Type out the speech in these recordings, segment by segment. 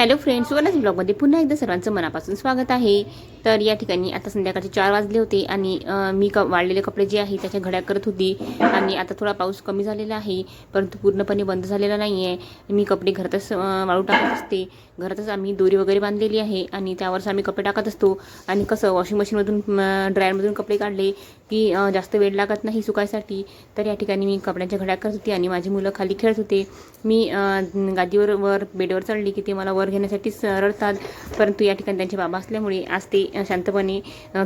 Hello friends सुवर्णाच ब्लॉगमध्ये पुन्हा एकदा सर्वांचं मनापासून स्वागत आहे. तर या ठिकाणी आता संध्याकाळचे चार वाजले होते आणि मी क वाळलेले कपडे जे आहे त्याच्या घड्या करत होती आणि आता थोडा पाऊस कमी झालेला आहे परंतु पूर्णपणे बंद झालेला नाही आहे मी कपडे घरातच वाळू टाकत असते. घरातच आम्ही दोरी वगैरे बांधलेली आहे आणि त्यावरच आम्ही कपडे टाकत असतो. आणि कसं वॉशिंग मशीनमधून ड्रायरमधून कपडे काढले की जास्त वेळ लागत नाही सुकायसाठी. तर या ठिकाणी मी कपड्यांच्या घड्या करत होती आणि माझी मुलं खाली खेळत होते. मी गादीवर वर बेडवर चढली की ते मला वर घेण्यासाठीच सरळतात रडतात परंतु या ठिकाणी त्यांचे बाबा असल्यामुळे आज ते शांतपणे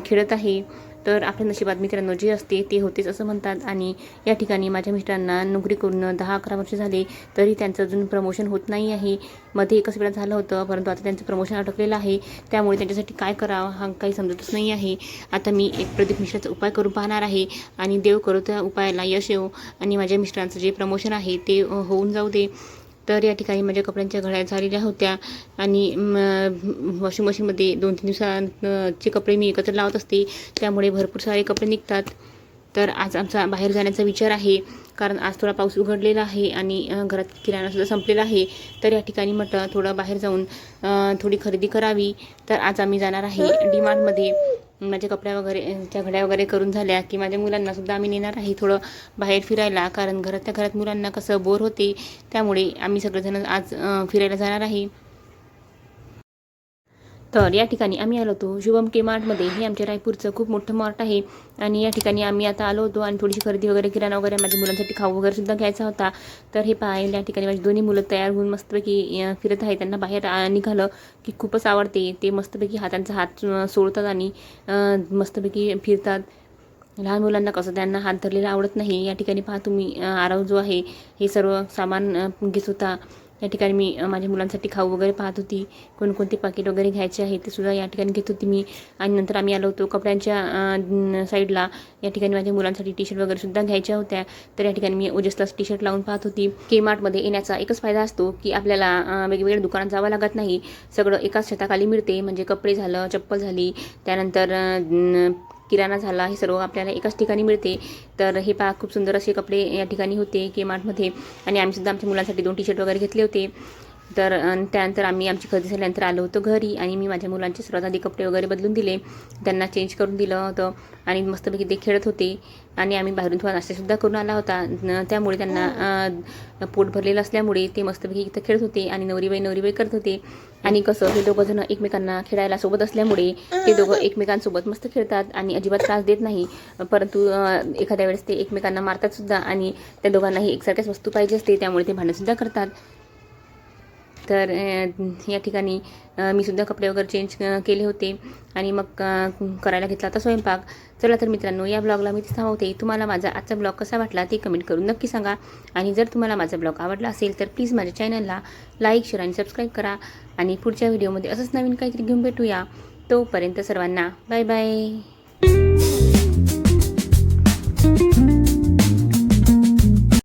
खेळत आहे. तर आपल्या नशिबात मित्रांनो जे असते ते होतेच असं म्हणतात. आणि या ठिकाणी माझ्या मिस्टरांना नोकरी करून दहा अकरा वर्ष झाले तरी त्यांचं अजून प्रमोशन होत नाही आहे. मध्ये एकच वेळा झालं होतं परंतु आता त्यांचं प्रमोशन अटकलेलं आहे. त्यामुळे त्यांच्यासाठी काय करावं हा काही समजतच नाही आहे. आता मी एक प्रदीप मिश्राचा उपाय करून पाहणार आहे. आणि देव करू त्या उपायाला यश येऊ आणि माझ्या मिस्टरांचं जे प्रमोशन आहे ते होऊन जाऊ दे. तर या ठिकाणी माझ्या कपड्यांच्या घड्या झालेल्या होत्या. आणि वॉशिंग मशीनमध्ये दोन तीन दिवसांचे कपडे मी एकत्र लावत असते. त्यामुळे भरपूर सारे कपडे निघतात. तर आज आमचा बाहेर जाण्याचा विचार आहे. कारण आज थोडा पाऊस उघडलेला आहे आणि घरात किराणासुद्धा संपलेला आहे. तर या ठिकाणी म्हटलं थोडं बाहेर जाऊन थोडी खरेदी करावी. तर आज आम्ही जाणार आहे डीमार्टमध्ये. माझ्या कपड्या वगैरे त्या घड्या वगैरे करून झाल्या की माझ्या मुलांनासुद्धा आम्ही नेणार आहे थोडं बाहेर फिरायला. कारण घरातल्या घरात मुलांना कसं बोर होते त्यामुळे आम्ही सगळेजण आज फिरायला जाणार आहे. तर या ठिकाणी आम्ही आलो होतो. शुभम के मार्टमध्ये हे आमच्या रायपूरचं खूप मोठं मार्ट आहे. आणि या ठिकाणी आम्ही आता आलो होतो आणि थोडीशी खरेदी वगैरे किराणा वगैरे माझ्या मुलांसाठी खाऊ वगैरे सुद्धा घ्यायचा होता. तर हे पाहायला या ठिकाणी माझी दोन्ही मुलं तयार होऊन मस्तपैकी फिरत आहे त्यांना बाहेर निघालं की खूपच आवडते. ते मस्तपैकी हातांचा हात सोडतात आणि मस्तपैकी फिरतात. लहान मुलांना कसं त्यांना हात धरलेला आवडत नाही. या ठिकाणी पहा तुम्ही आराव जो आहे हे सर्व सामान घेत होता. या ठिकाणी मी माझ्या मुलांसाठी खाऊ वगैरे पाहत होती. कोणकोणते पाकिट वगैरे घ्यायचे आहे ते सुद्धा या ठिकाणी घेत होती मी. आणि नंतर आम्ही आलो होतो कपड्यांच्या साईडला या ठिकाणी माझ्या मुलांसाठी टी शर्ट वगैरे सुद्धा घ्यायच्या होत्या. तर या ठिकाणी मी ओजसलाच टी शर्ट लावून पाहत होती. के मार्टमध्ये येण्याचा एकच फायदा असतो की आपल्याला वेगवेगळ्या दुकानात जावं लागत नाही. सगळं एकाच छताखाली मिळते. म्हणजे कपडे झालं चप्पल झाली. त्यानंतर किराणा झाला हे सर्व आपल्याला एकाच ठिकाणी मिळते. तर हे पहा खूप सुंदर असे कपडे या ठिकाणी होते के मार्टमध्ये आणि आम्ही सुद्धा आमच्या मुलांसाठी दोन टी शर्ट वगैरे घेतले होते. तर त्यानंतर आम्ही आमची खरेदी झाल्यानंतर आलो होतो घरी आणि मी माझ्या मुलांचे सर्वात आधी कपडे वगैरे बदलून दिले. त्यांना चेंज करून दिलं होतं आणि मस्तपैकी ते खेळत होते आणि आम्ही बाहेरून थोडा नाश्तासुद्धा करून आला होता. त्यामुळे त्यांना अं, पोट भरलेलं असल्यामुळे ते मस्तपैकी इथं खेळत होते आणि नवरीबाई नवरीबाई करत होते. आणि कसं हे दोघं जण एकमेकांना खेळायला सोबत असल्यामुळे ते दोघं एकमेकांसोबत मस्त खेळतात आणि अजिबात त्रास देत नाही. परंतु एखाद्या वेळेस ते एकमेकांना मारतात सुद्धा आणि त्या दोघांनाही एकसारख्याच वस्तू पाहिजे असते त्यामुळे ते भांडणसुद्धा करतात. तर या ठिकाणी मी सुद्धा कपडे वगैरे चेंज केले होते. आणि मग करायला घेतला होता स्वयंपाक. चला तर मित्रांनो या ब्लॉगला मी थांबवते. तुम्हाला माझा आजचा ब्लॉग कसा वाटला ते कमेंट करून नक्की सांगा. आणि जर तुम्हाला माझा ब्लॉग आवडला असेल तर प्लीज माझ्या चॅनलला लाईक शेअर आणि सबस्क्राईब करा. आणि पुढच्या व्हिडिओमध्ये असंच नवीन काहीतरी घेऊन भेटूया. तोपर्यंत सर्वांना बाय बाय